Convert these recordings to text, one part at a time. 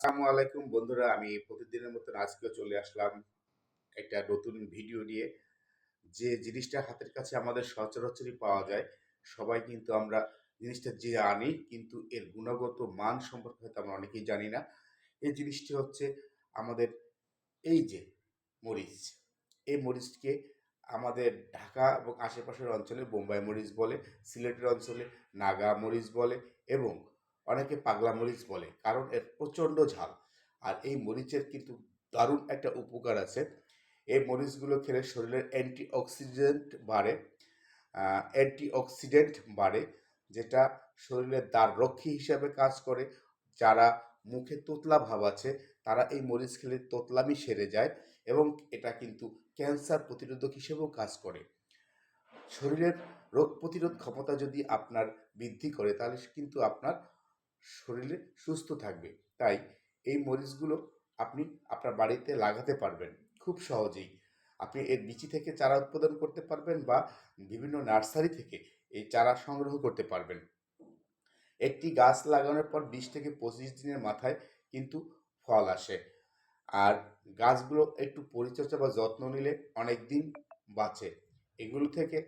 আসসালামু আলাইকুম বন্ধুরা, আমি প্রতিদিনের মতন আজকেও চলে আসলাম একটা নতুন ভিডিও নিয়ে। যে জিনিসটা হাতের কাছে আমাদের সচরাচরই পাওয়া যায়, সবাই কিন্তু আমরা জিনিসটা যে আনি, কিন্তু এর গুণগত মান সম্পর্কে হয়তো আমরা অনেকেই জানি না। এই জিনিসটি হচ্ছে আমাদের এই যে মরিচ, এই মরিচকে আমাদের ঢাকা এবং আশেপাশের অঞ্চলে বোম্বাই মরিচ বলে, সিলেটের অঞ্চলে নাগা মরিচ বলে এবং অনেকে পাগলা মরিচ বলে, কারণ এর প্রচণ্ড ঝাল। আর এই মরিচের কিন্তু দারুণ একটা উপকার আছে। এই মরিচগুলো খেলে শরীরের অ্যান্টি অক্সিডেন্ট বাড়ে অ্যান্টি অক্সিডেন্ট বাড়ে, যেটা শরীরের দ্বার রক্ষী হিসাবে কাজ করে। যারা মুখে তোতলা ভাব আছে, তারা এই মরিচ খেলে তোতলামি সেরে যায় এবং এটা কিন্তু ক্যান্সার প্রতিরোধক হিসেবেও কাজ করে। শরীরের রোগ প্রতিরোধ ক্ষমতা যদি আপনার বৃদ্ধি করে, তাহলে কিন্তু আপনার শরীরে সুস্থ থাকবে। তাই এই মরিচগুলো আপনি আপনার বাড়িতে লাগাতে পারবেন খুব সহজেই। আপনি এর বিচি থেকে চারা উৎপাদন করতে পারবেন বা বিভিন্ন নার্সারি থেকে এই চারা সংগ্রহ করতে পারবেন। একটি গাছ লাগানোর পর বিশ থেকে পঁচিশ দিনের মাথায় কিন্তু ফল আসে। আর গাছগুলো একটু পরিচর্যা বা যত্ন নিলে অনেক দিন বাঁচে। এগুলো থেকে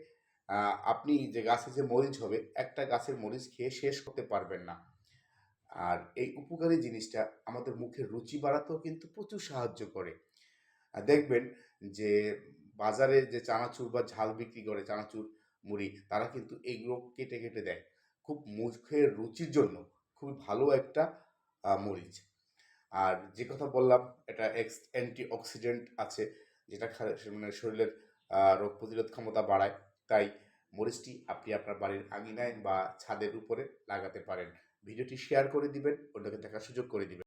আপনি যে গাছে যে মরিচ হবে, একটা গাছের মরিচ খেয়ে শেষ করতে পারবেন না। আর এই উপকারী জিনিসটা আমাদের মুখের রুচি বাড়াতেও কিন্তু প্রচুর সাহায্য করে। দেখবেন যে বাজারে যে চানাচুর বা ঝাল বিক্রি করে চানাচুর মুড়ি, তারা কিন্তু এগুলো কেটে কেটে দেয়। খুব মুখের রুচির জন্য খুব ভালো একটা মরিচ আর যে কথা বললাম, এটা এক্স অ্যান্টি অক্সিডেন্ট আছে, যেটা মানে শরীরের রোগ প্রতিরোধ ক্ষমতা বাড়ায়। তাই মরিচটি আপনি আপনার বাড়ির আঙিনায় বা ছাদের উপরে লাগাতে পারেন। ভিডিওটি শেয়ার করে দিবেন, অন্যকে দেখার সুযোগ করে দিবেন।